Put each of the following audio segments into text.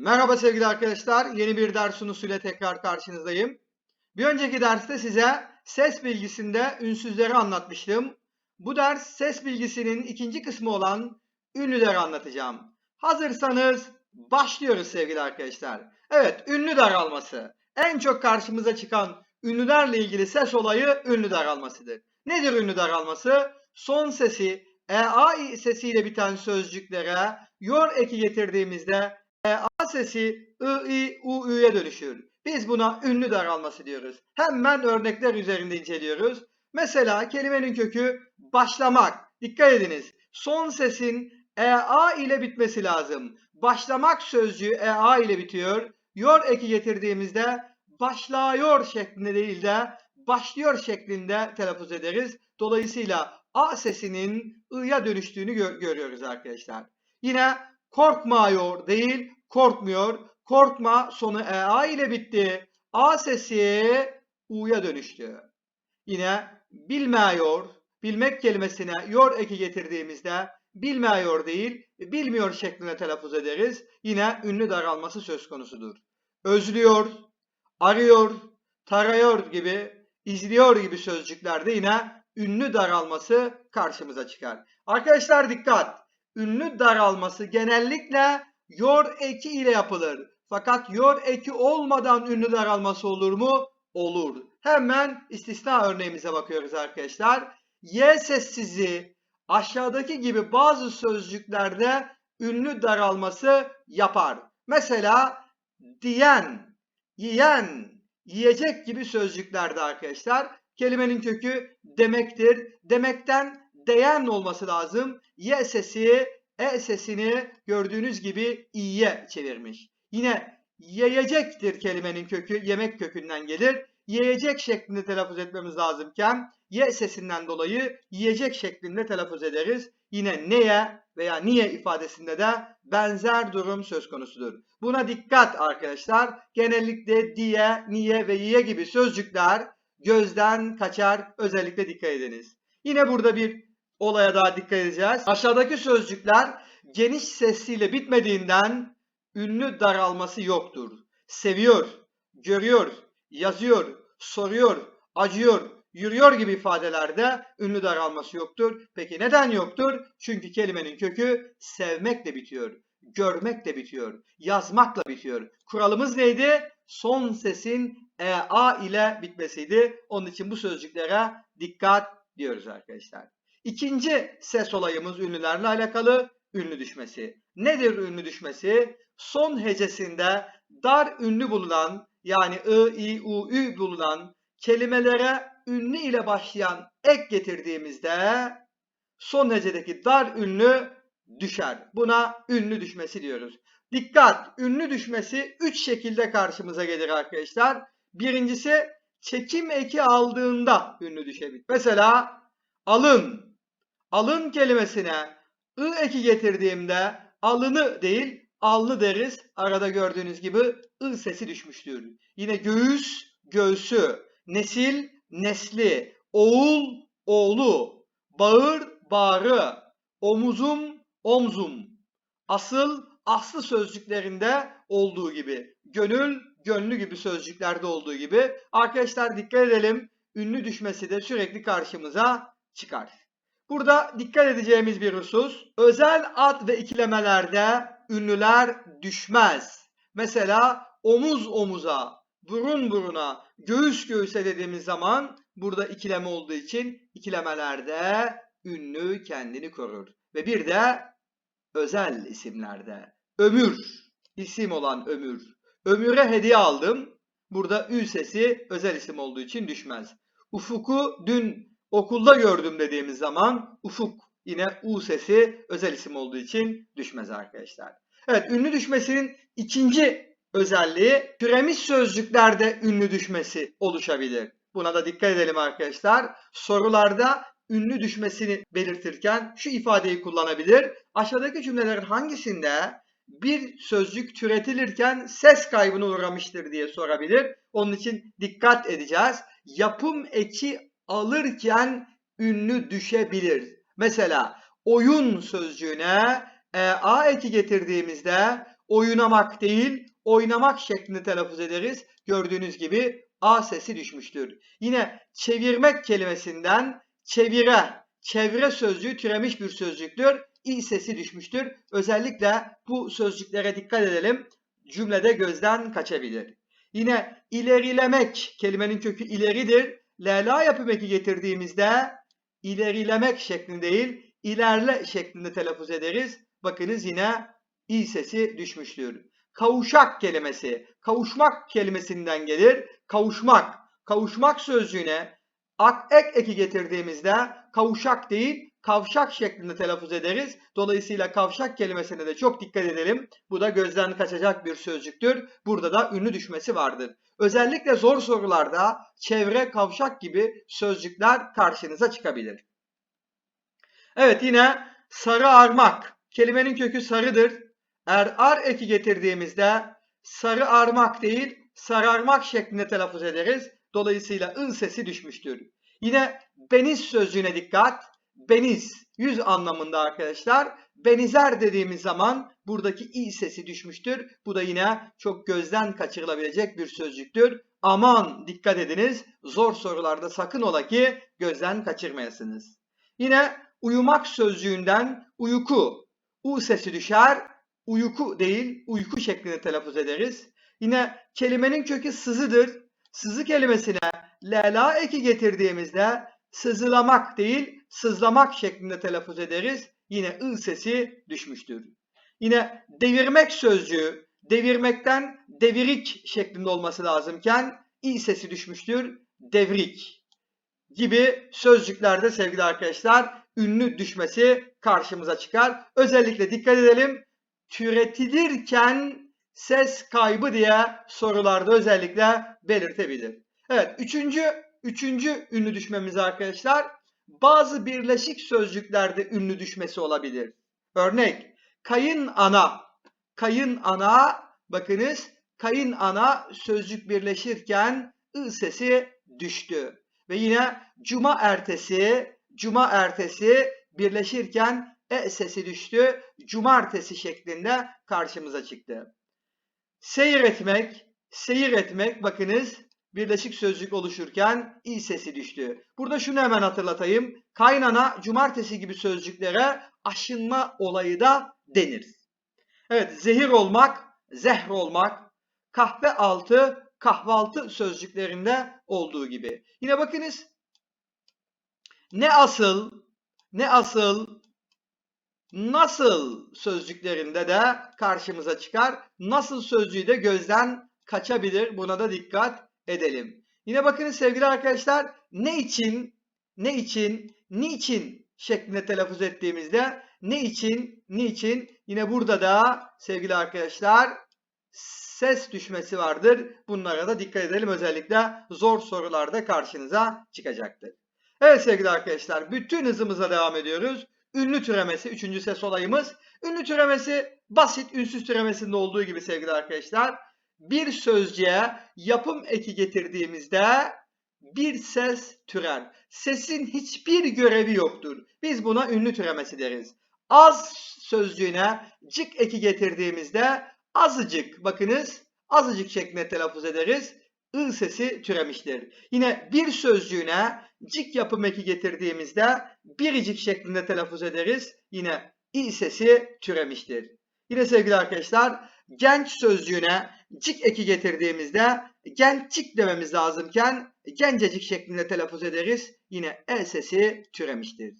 Merhaba sevgili arkadaşlar. Yeni bir ders sunusuyla tekrar karşınızdayım. Bir önceki derste size ses bilgisinde ünsüzleri anlatmıştım. Bu ders ses bilgisinin ikinci kısmı olan ünlüleri anlatacağım. Hazırsanız başlıyoruz sevgili arkadaşlar. Evet, ünlü daralması. En çok karşımıza çıkan ünlülerle ilgili ses olayı ünlü daralmasıdır. Nedir ünlü daralması? Son sesi EA sesiyle biten sözcüklere yor eki getirdiğimizde sesi I, I, U, Ü'ye dönüşür. Biz buna ünlü daralması diyoruz. Hemen örnekler üzerinde inceliyoruz. Mesela kelimenin kökü başlamak. Dikkat ediniz. Son sesin EA ile bitmesi lazım. Başlamak sözcüğü EA ile bitiyor. Yor eki getirdiğimizde başlıyor şeklinde değil de başlıyor şeklinde telaffuz ederiz. Dolayısıyla A sesinin I'ya dönüştüğünü gö- görüyoruz arkadaşlar. Yine korkmuyor değil, korkmuyor. Korkma sonu EA ile bitti. A sesi U'ya dönüştü. Yine bilmiyor, bilmek kelimesine yor eki getirdiğimizde bilmiyor değil, bilmiyor şeklinde telaffuz ederiz. Yine ünlü daralması söz konusudur. Özlüyor, arıyor, tarıyor gibi, izliyor gibi sözcüklerde yine ünlü daralması karşımıza çıkar. Arkadaşlar dikkat! Ünlü daralması genellikle yor eki ile yapılır. Fakat yor eki olmadan ünlü daralması olur mu? Olur. Hemen istisna örneğimize bakıyoruz arkadaşlar. Y sessizi aşağıdaki gibi bazı sözcüklerde ünlü daralması yapar. Mesela diyen, yiyen, yiyecek gibi sözcüklerde arkadaşlar kelimenin kökü demektir. Demekten değen olması lazım. Y sesi e sesini gördüğünüz gibi i'ye çevirmiş. Yine yiyecektir kelimenin kökü yemek kökünden gelir. Yiyecek şeklinde telaffuz etmemiz lazımken y sesinden dolayı yiyecek şeklinde telaffuz ederiz. Yine neye veya niye ifadesinde de benzer durum söz konusudur. Buna dikkat arkadaşlar. Genellikle diye, niye ve yiye gibi sözcükler gözden kaçar. Özellikle dikkat ediniz. Yine burada bir olaya daha dikkat edeceğiz. Aşağıdaki sözcükler geniş sesiyle bitmediğinden ünlü daralması yoktur. Seviyor, görüyor, yazıyor, soruyor, acıyor, yürüyor gibi ifadelerde ünlü daralması yoktur. Peki neden yoktur? Çünkü kelimenin kökü sevmekle bitiyor, görmekle bitiyor, yazmakla bitiyor. Kuralımız neydi? Son sesin EA ile bitmesiydi. Onun için bu sözcüklere dikkat diyoruz arkadaşlar. İkinci ses olayımız ünlülerle alakalı ünlü düşmesi. Nedir ünlü düşmesi? Son hecesinde dar ünlü bulunan yani I, I, U, Ü bulunan kelimelere ünlü ile başlayan ek getirdiğimizde son hecedeki dar ünlü düşer. Buna ünlü düşmesi diyoruz. Dikkat! Ünlü düşmesi 3 şekilde karşımıza gelir arkadaşlar. Birincisi çekim eki aldığında ünlü düşebilir. Mesela alın. Alın kelimesine ı eki getirdiğimde alını değil alnı deriz. Arada gördüğünüz gibi ı sesi düşmüştür. Yine göğüs, göğsü, nesil, nesli, oğul, oğlu, bağır, bağrı, omuzum, omzum. Asıl, aslı sözcüklerinde olduğu gibi. Gönül, gönlü gibi sözcüklerde olduğu gibi. Arkadaşlar dikkat edelim. Ünlü düşmesi de sürekli karşımıza çıkar. Burada dikkat edeceğimiz bir husus. Özel ad ve ikilemelerde ünlüler düşmez. Mesela omuz omuza, burun buruna, göğüs göğüse dediğimiz zaman burada ikileme olduğu için ikilemelerde ünlü kendini korur. Ve bir de özel isimlerde ömür, isim olan ömür. Ömüre hediye aldım. Burada ü sesi özel isim olduğu için düşmez. Ufuk'u dün okulda gördüm dediğimiz zaman ufuk yine u sesi özel isim olduğu için düşmez arkadaşlar. Evet ünlü düşmesinin ikinci özelliği türemiş sözcüklerde ünlü düşmesi oluşabilir. Buna da dikkat edelim arkadaşlar. Sorularda ünlü düşmesini belirtirken şu ifadeyi kullanabilir. Aşağıdaki cümlelerin hangisinde bir sözcük türetilirken ses kaybına uğramıştır diye sorabilir. Onun için dikkat edeceğiz. Yapım eki alırken ünlü düşebilir. Mesela oyun sözcüğüne e, a eki getirdiğimizde oynamak değil, oynamak şeklinde telaffuz ederiz. Gördüğünüz gibi A sesi düşmüştür. Yine çevirmek kelimesinden çevire, çevre sözcüğü türemiş bir sözcüktür. İ sesi düşmüştür. Özellikle bu sözcüklere dikkat edelim. Cümlede gözden kaçabilir. Yine ilerilemek kelimenin kökü ileridir. Lela yapım eki getirdiğimizde ilerilemek şeklinde değil, ilerle şeklinde telaffuz ederiz. Bakınız yine i sesi düşmüştür. Kavuşak kelimesi, kavuşmak kelimesinden gelir. Kavuşmak, kavuşmak sözcüğüne ak ek eki getirdiğimizde kavuşak değil, kavşak şeklinde telaffuz ederiz. Dolayısıyla kavşak kelimesine de çok dikkat edelim. Bu da gözden kaçacak bir sözcüktür. Burada da ünlü düşmesi vardır. Özellikle zor sorularda çevre, kavşak gibi sözcükler karşınıza çıkabilir. Evet yine sarı armak. Kelimenin kökü sarıdır. Er ar eki getirdiğimizde sarı armak değil sararmak şeklinde telaffuz ederiz. Dolayısıyla ın sesi düşmüştür. Yine beniz sözcüğüne dikkat. Beniz yüz anlamında arkadaşlar. Benizer dediğimiz zaman buradaki i sesi düşmüştür. Bu da yine çok gözden kaçırılabilecek bir sözcüktür. Aman dikkat ediniz. Zor sorularda sakın ola ki gözden kaçırmayasınız. Yine uyumak sözcüğünden uyku. U sesi düşer. Uyku değil, uyku şeklinde telaffuz ederiz. Yine kelimenin kökü sızıdır. Sızı kelimesine lela eki getirdiğimizde sızılamak değil, sızlamak şeklinde telaffuz ederiz. Yine ı sesi düşmüştür. Yine devirmek sözcüğü, devirmekten devirik şeklinde olması lazımken i sesi düşmüştür. Devrik gibi sözcüklerde sevgili arkadaşlar ünlü düşmesi karşımıza çıkar. Özellikle dikkat edelim. Türetilirken ses kaybı diye sorularda özellikle belirtebilir. Evet üçüncü, üçüncü ünlü düşmemiz arkadaşlar. Bazı birleşik sözcüklerde ünlü düşmesi olabilir. Örnek kayın ana. Kayın ana bakınız kayın ana sözcük birleşirken ı sesi düştü. Ve yine cuma ertesi, cuma ertesi birleşirken e sesi düştü. Cumartesi şeklinde karşımıza çıktı. Seyir etmek, seyir etmek bakınız birleşik sözcük oluşurken i sesi düştü. Burada şunu hemen hatırlatayım. Kaynana, cumartesi gibi sözcüklere aşınma olayı da denir. Evet, zehir olmak, zehr olmak, kahve altı, kahvaltı sözcüklerinde olduğu gibi. Yine bakınız ne asıl, ne asıl, nasıl sözcüklerinde de karşımıza çıkar. Nasıl sözcüğü de gözden kaçabilir. Buna da dikkat edelim. Yine bakın sevgili arkadaşlar ne için, ne için, niçin şeklinde telaffuz ettiğimizde ne için, niçin yine burada da sevgili arkadaşlar ses düşmesi vardır. Bunlara da dikkat edelim. Özellikle zor sorularda karşınıza çıkacaktır. Evet sevgili arkadaşlar bütün hızımıza devam ediyoruz. Ünlü türemesi üçüncü ses olayımız. Ünlü türemesi basit ünsüz türemesinde olduğu gibi sevgili arkadaşlar. Bir sözcüğe yapım eki getirdiğimizde bir ses türer. Sesin hiçbir görevi yoktur. Biz buna ünlü türemesi deriz. Az sözcüğüne cık eki getirdiğimizde azıcık bakınız azıcık şeklinde telaffuz ederiz. I sesi türemiştir. Yine bir sözcüğüne cik yapım eki getirdiğimizde biricik şeklinde telaffuz ederiz. Yine i sesi türemiştir. Yine sevgili arkadaşlar genç sözcüğüne cik eki getirdiğimizde gençcik dememiz lazımken gencecik şeklinde telaffuz ederiz. Yine e sesi türemiştir.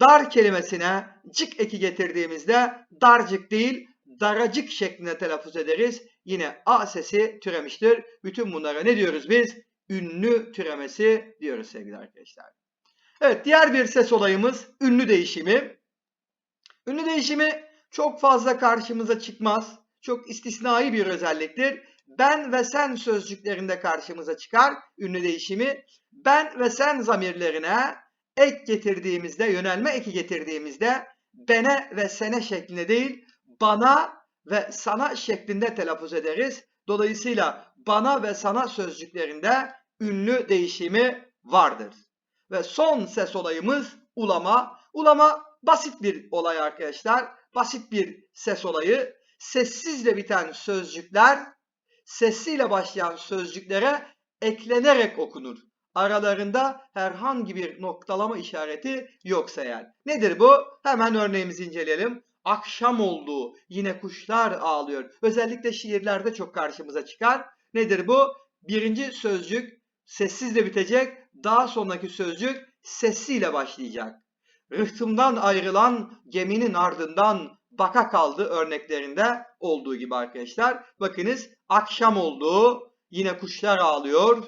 Dar kelimesine cik eki getirdiğimizde darcık değil daracık şeklinde telaffuz ederiz. Yine a sesi türemiştir. Bütün bunlara ne diyoruz biz? Ünlü türemesi diyoruz sevgili arkadaşlar. Evet diğer bir ses olayımız ünlü değişimi. Ünlü değişimi çok fazla karşımıza çıkmaz. Çok istisnai bir özelliktir. Ben ve sen sözcüklerinde karşımıza çıkar ünlü değişimi. Ben ve sen zamirlerine ek getirdiğimizde, yönelme eki getirdiğimizde bene ve sene şeklinde değil, bana ve sana şeklinde telaffuz ederiz. Dolayısıyla bana ve sana sözcüklerinde ünlü değişimi vardır. Ve son ses olayımız ulama. Ulama basit bir olay arkadaşlar. Basit bir ses olayı. Sessizle biten sözcükler sessiyle başlayan sözcüklere eklenerek okunur. Aralarında herhangi bir noktalama işareti yoksa eğer. Nedir bu? Hemen örneğimizi inceleyelim. Akşam oldu, yine kuşlar ağlıyor. Özellikle şiirlerde çok karşımıza çıkar. Nedir bu? Birinci sözcük sessizle bitecek, daha sonraki sözcük sessiyle başlayacak. Rıhtımdan ayrılan geminin ardından baka kaldı örneklerinde olduğu gibi arkadaşlar. Bakınız akşam oldu, yine kuşlar ağlıyor.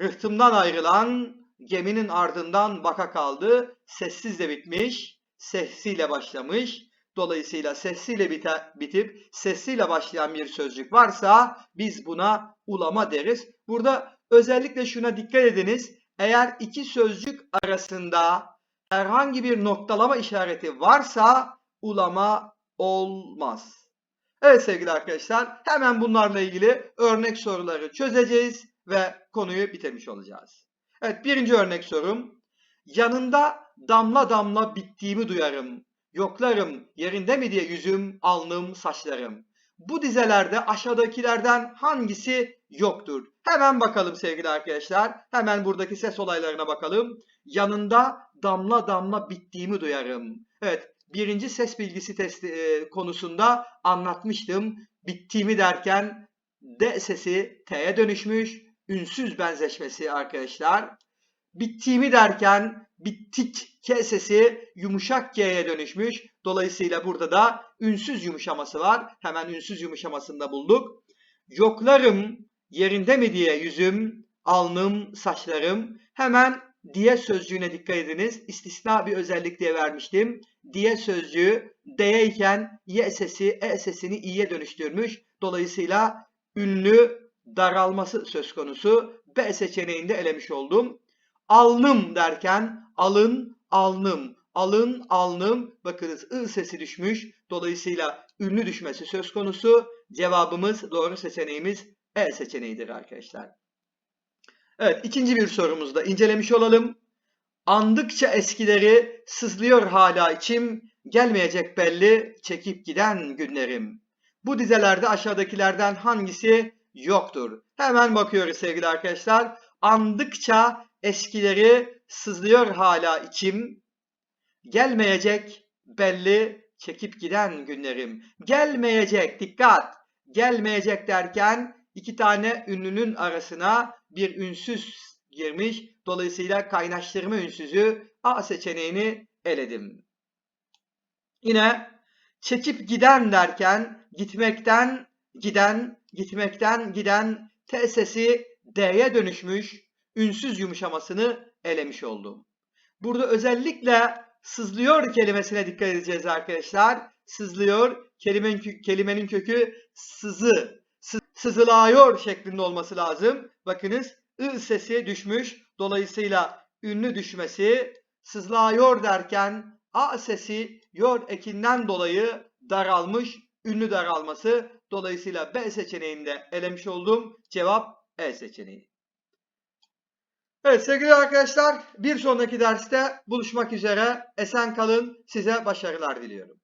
Rıhtımdan ayrılan geminin ardından baka kaldı. Sessizle bitmiş, sessiyle başlamış. Dolayısıyla sessiyle bite, bitip sessiyle başlayan bir sözcük varsa biz buna ulama deriz. Burada özellikle şuna dikkat ediniz. Eğer iki sözcük arasında herhangi bir noktalama işareti varsa ulama olmaz. Evet sevgili arkadaşlar hemen bunlarla ilgili örnek soruları çözeceğiz ve konuyu bitirmiş olacağız. Evet birinci örnek sorum. Yanında damla damla bittiğimi duyarım. Yoklarım yerinde mi diye yüzüm, alnım, saçlarım. Bu dizelerde aşağıdakilerden hangisi yoktur? Hemen bakalım sevgili arkadaşlar. Hemen buradaki ses olaylarına bakalım. Yanında damla damla bittiğimi duyarım. Evet birinci ses bilgisi testi e, konusunda anlatmıştım. Bittiğimi derken D sesi T'ye dönüşmüş. Ünsüz benzeşmesi arkadaşlar. Bittiğimi derken bittik K sesi yumuşak G'ye dönüşmüş. Dolayısıyla burada da ünsüz yumuşaması var. Hemen ünsüz yumuşamasını da bulduk. Yoklarım yerinde mi diye yüzüm, alnım, saçlarım. Hemen diye sözcüğüne dikkat ediniz. İstisna bir özellik diye vermiştim. Diye sözcüğü D'ye iken Y sesi E sesini i'ye dönüştürmüş. Dolayısıyla ünlü daralması söz konusu. B seçeneğinde elemiş oldum. Alnım derken alın, alnım, alın, alnım. Bakınız ı sesi düşmüş. Dolayısıyla ünlü düşmesi söz konusu. Cevabımız doğru seçeneğimiz E seçeneğidir arkadaşlar. Evet ikinci bir sorumuzda incelemiş olalım. Andıkça eskileri sızlıyor hala içim, gelmeyecek belli çekip giden günlerim. Bu dizelerde aşağıdakilerden hangisi yoktur? Hemen bakıyoruz sevgili arkadaşlar. Andıkça eskileri sızlıyor hala içim, gelmeyecek belli çekip giden günlerim. Gelmeyecek dikkat. Gelmeyecek derken iki tane ünlünün arasına bir ünsüz girmiş. Dolayısıyla kaynaştırma ünsüzü A seçeneğini eledim. Yine çekip giden derken gitmekten giden, gitmekten giden T sesi D'ye dönüşmüş. Ünsüz yumuşamasını elemiş oldum. Burada özellikle sızlıyor kelimesine dikkat edeceğiz arkadaşlar. Sızlıyor kelimenin, kelimenin kökü sızı sızılıyor şeklinde olması lazım. Bakınız ı sesi düşmüş. Dolayısıyla ünlü düşmesi sızlıyor derken a sesi yor ekinden dolayı daralmış. Ünlü daralması. Dolayısıyla B seçeneğinde elemiş oldum. Cevap E seçeneği. Evet sevgili arkadaşlar bir sonraki derste buluşmak üzere. Esen kalın. Size başarılar diliyorum.